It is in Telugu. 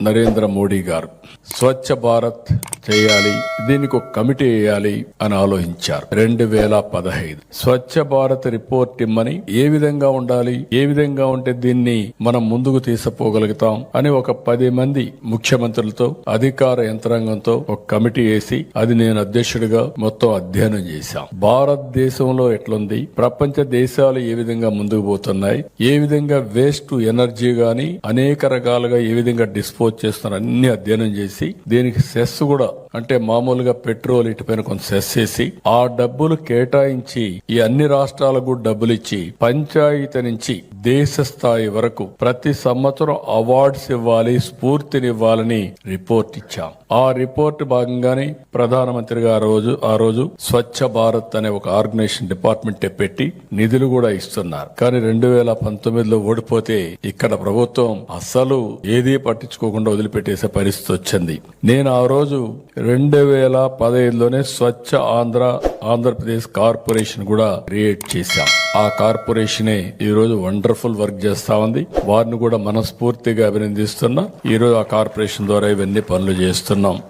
నరేంద్ర మోడీ గారు. స్వచ్ఛ భారత్ చేయాలి దీనికి ఒక కమిటీ వేయాలి అని ఆలోచించారు. రెండు వేల పదహైదు. స్వచ్ఛ భారత్ రిపోర్ట్ ఇమ్మని ఏ విధంగా ఉండాలి ఏ విధంగా ఉంటే దీన్ని మనం ముందుకు తీసుకుపోగలుగుతాం అని ఒక పది మంది ముఖ్యమంత్రులతో అధికార యంత్రాంగంతో ఒక కమిటీ వేసి అది నేను అధ్యక్షుడిగా మొత్తం అధ్యయనం చేశాం. భారతదేశంలో ఎట్లుంది ప్రపంచ దేశాలు ఏ విధంగా ముందుకు పోతున్నాయి ఏ విధంగా వేస్ట్ ఎనర్జీ గాని అనేక రకాలుగా ఏ విధంగా డిస్పోజ్ చేస్తున్నారు అన్ని అధ్యయనం చేసి దీనికి సెస్ కూడా up అంటే మామూలుగా పెట్రోల్ ఇటుపైన కొంత సెస్ చేసి ఆ డబ్బులు కేటాయించి ఈ అన్ని రాష్ట్రాలకు డబ్బులు ఇచ్చి పంచాయతీ నుంచి దేశ స్థాయి వరకు ప్రతి సంవత్సరం అవార్డ్స్ ఇవ్వాలి స్ఫూర్తినివ్వాలని రిపోర్ట్ ఇచ్చాం. ఆ రిపోర్ట్ భాగంగానే ప్రధానమంత్రి గారు రోజు ఆ రోజు స్వచ్ఛ భారత్ అనే ఒక ఆర్గనైజేషన్ డిపార్ట్మెంట్ పెట్టి నిధులు కూడా ఇస్తున్నారు. కానీ రెండు వేల పంతొమ్మిదిలో ఓడిపోతే ఇక్కడ ప్రభుత్వం అస్సలు ఏది పట్టించుకోకుండా వదిలిపెట్టేసే పరిస్థితి వచ్చింది. నేను ఆ రోజు రెండు వేల పదహైదులోనే స్వచ్ఛ ఆంధ్ర ఆంధ్రప్రదేశ్ కార్పొరేషన్ కూడా క్రియేట్ చేశాం. ఆ కార్పొరేషనే ఈ రోజు వండర్ఫుల్ వర్క్ చేస్తా ఉంది. వారిని కూడా మనస్ఫూర్తిగా అభినందిస్తున్నా. ఈ రోజు ఆ కార్పొరేషన్ ద్వారా ఇవన్నీ పనులు చేస్తున్నాం.